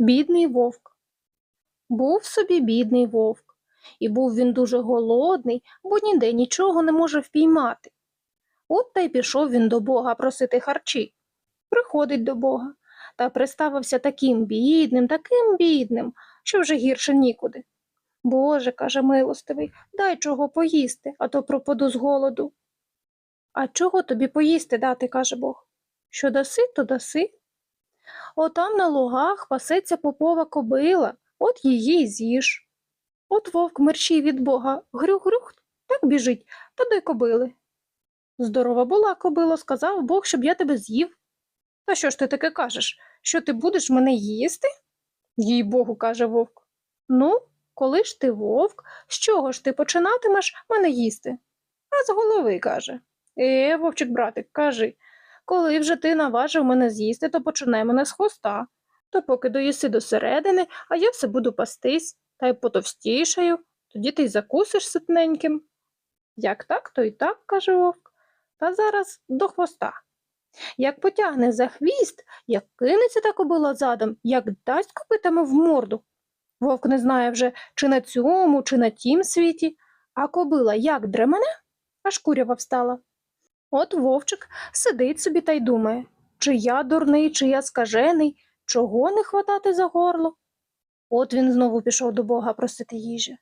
Бідний вовк. Був собі бідний вовк, і був він дуже голодний, бо ніде нічого не може впіймати. От та й пішов він до Бога просити харчі. Приходить до Бога та приставився таким бідним, таким бідним, що вже гірше нікуди. Боже, каже милостивий, дай чого поїсти, а то пропаду з голоду. А чого тобі поїсти дати, каже Бог. Що даси, то даси. Отам на лугах пасеться попова кобила, от її й з'їж. От вовк мерщій від Бога грюх-грюх, так біжить, та до й кобили. Здорова була кобило, сказав Бог, щоб я тебе з'їв. Та що ж ти таке кажеш? Що ти будеш мене їсти? Їй Богу, каже вовк. Ну, коли ж ти вовк, з чого ж ти починатимеш мене їсти? А з голови, каже. Е, вовчик братик, кажи, коли вже ти наважив мене з'їсти, то починай мене з хвоста. То поки доїси до середини, а я все буду пастись, та й потовстішаю, тоді ти й закусиш ситненьким. Як так, то й так, каже вовк, та зараз до хвоста. Як потягне за хвіст, як кинеться та кобила задом, як дасть копитами в морду. Вовк не знає вже, чи на цьому, чи на тім світі, а кобила як дремене, аж курява встала. От вовчик сидить собі та й думає, чи я дурний, чи я скажений, чого не хватати за горло. От він знову пішов до Бога просити їжі.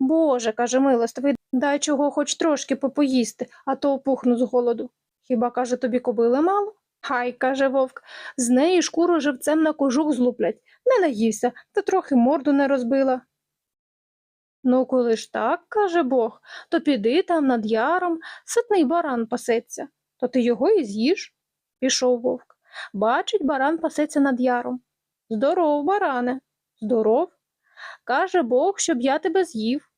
Боже, каже милостивий, дай чого хоч трошки попоїсти, а то опухну з голоду. Хіба, каже, тобі кобили мало? Хай, каже вовк, з неї шкуру живцем на кожух злуплять. Не наївся, та трохи морду не розбила. Ну, коли ж так, каже Бог, то піди там над яром, ситний баран пасеться, то ти його і з'їж. Пішов вовк. Бачить, баран пасеться над яром. Здоров, баране, здоров. Каже Бог, щоб я тебе з'їв.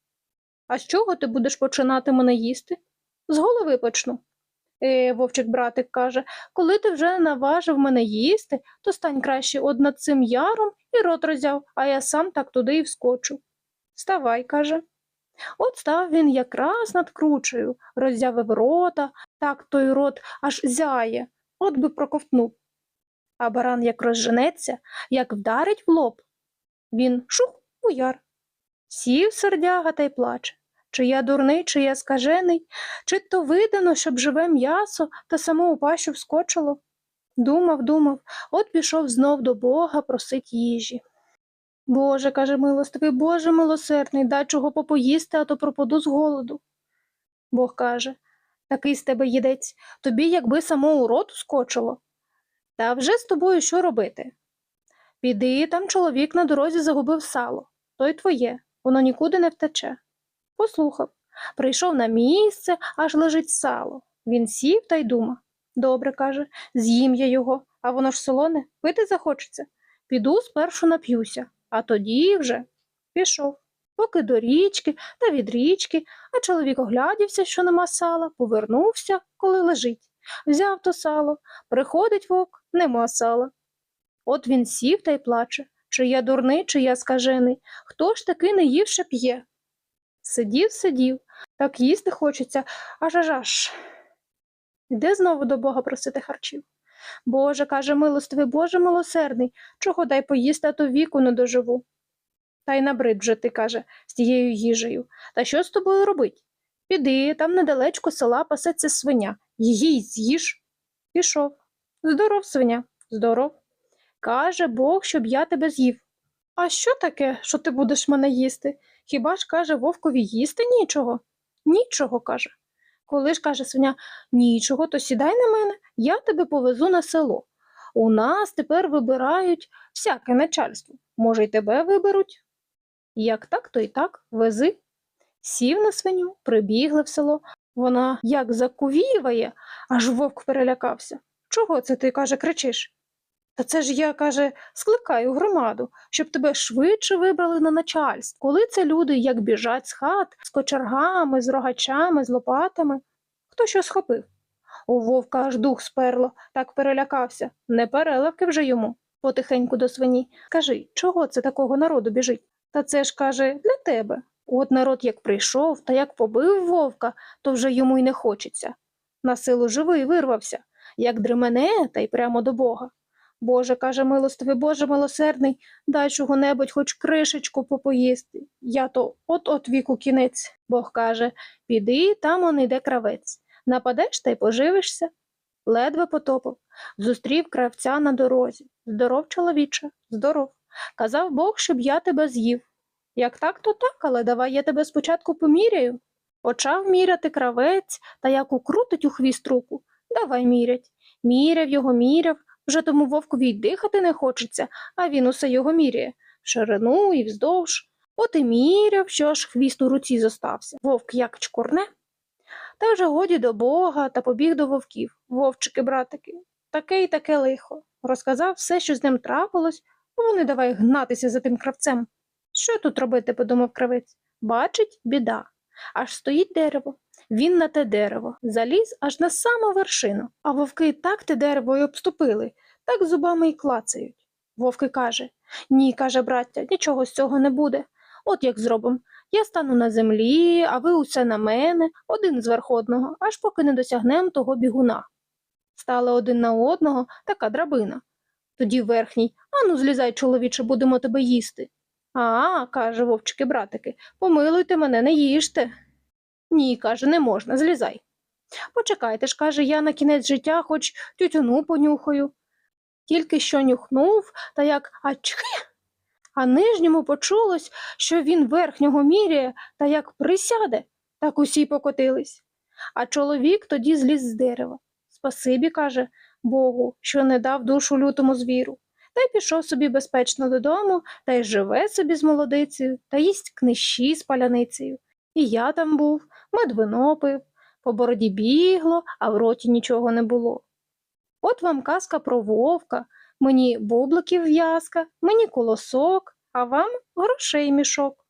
А з чого ти будеш починати мене їсти? З голови почну. Е, вовчик братик каже, коли ти вже наважив мене їсти, то стань краще од над цим яром і рот роззяв, а я сам так туди і вскочу. Вставай, каже. От став він якраз над кручею, роззявив рота, так той рот аж зяє, от би проковтнув. А баран як розженеться, як вдарить в лоб. Він шух у яр. Сів сердяга та й плаче. Чи я дурний, чи я скажений, чи то видано, щоб живе м'ясо та само у пащу вскочило? Думав, думав, от пішов знов до Бога просить їжі. Боже, каже милостивий, Боже милосердний, дай чого попоїсти, а то пропаду з голоду. Бог каже, такий з тебе їдець, тобі якби само у рот скочило. Та вже з тобою що робити? Піди, там чоловік на дорозі загубив сало, то й твоє, воно нікуди не втече. Послухав, прийшов на місце, аж лежить сало. Він сів та й дума. Добре, каже, з'їм я його, а воно ж солоне, пити захочеться. Піду спершу нап'юся, а тоді вже пішов. Поки до річки та від річки, а чоловік оглядівся, що нема сала, повернувся, коли лежить. Взяв то сало, приходить вовк, нема сала. От він сів та й плаче. Чи я дурний, чи я скажений, хто ж таки не ївше п'є? Сидів, сидів, так їсти хочеться, аж аж аж. Іде знову до Бога просити харчів. Боже, каже милостивий, Боже милосердний, чого дай поїсти, а то віку не доживу. Та й набрид вже ти, каже, з тією їжею. Та що з тобою робить? Піди, там недалечко села пасеться свиня, її з'їж. Пішов. Здоров, свиня, здоров. Каже Бог, щоб я тебе з'їв. А що таке, що ти будеш мене їсти? Хіба ж, каже, вовкові їсти нічого? Нічого, каже. Коли ж каже свиня, нічого, то сідай на мене, я тебе повезу на село. У нас тепер вибирають всяке начальство. Може, й тебе виберуть? Як так, то й так, вези. Сів на свиню, прибігли в село. Вона як закувіває, аж вовк перелякався. Чого це ти, каже, кричиш? Та це ж я, каже, скликаю громаду, щоб тебе швидше вибрали на начальство. Коли це люди як біжать з хат, з кочергами, з рогачами, з лопатами? Хто що схопив? У вовка аж дух сперло, так перелякався. Не переливки вже йому. Потихеньку до свині. Кажи, чого це такого народу біжить? Та це ж, каже, для тебе. От народ як прийшов та як побив вовка, то вже йому й не хочеться. На силу живий вирвався, як дремене, та й прямо до Бога. Боже, каже милостивий, Боже милосердний, дай чого-небудь, хоч кришечку попоїсти. Я то от-от віку кінець. Бог каже, піди, там он іде кравець. Нападеш та й поживишся. Ледве потопав. Зустрів кравця на дорозі. Здоров, чоловіче, здоров. Казав Бог, щоб я тебе з'їв. Як так, то так, але давай я тебе спочатку поміряю. Почав міряти кравець, та як укрутить у хвіст руку. Давай мірять. Міряв його, міряв, вже тому вовкові й дихати не хочеться, а він усе його міряє. В ширину і вздовж. От і міряв, що аж хвіст у руці зостався. Вовк як чкурне. Та вже годі до Бога та побіг до вовків. Вовчики, братики, таке й таке лихо. Розказав все, що з ним трапилось, а вони давай гнатися за тим кравцем. Що тут робити, подумав кравець. Бачить, біда. Аж стоїть дерево. Він на те дерево, заліз аж на саму вершину, а вовки так те дерево й обступили, так зубами й клацають. Вовки каже Ні, каже браття, нічого з цього не буде. От як зробимо. Я стану на землі, а ви усе на мене, один зверх одного, аж поки не досягнем того бігуна. Стали один на одного така драбина. Тоді верхній Ану, злізай, чоловіче, будемо тебе їсти. А, каже вовчики братики, помилуйте мене, не їжте. Ні, каже, не можна, злізай. Почекайте ж, каже, я на кінець життя хоч тютюну понюхаю. Тільки що нюхнув, та як ачхи, а нижньому почулось, що він верхнього міряє, та як присяде, так усі покотились. А чоловік тоді зліз з дерева. Спасибі, каже Богу, що не дав душу лютому звіру. Та й пішов собі безпечно додому, та й живе собі з молодицею, та їсть книжі з паляницею. І я там був, мед вино пив, по бороді бігло, а в роті нічого не було. От вам казка про вовка, мені бубликів в'язка, мені колосок, а вам грошей мішок.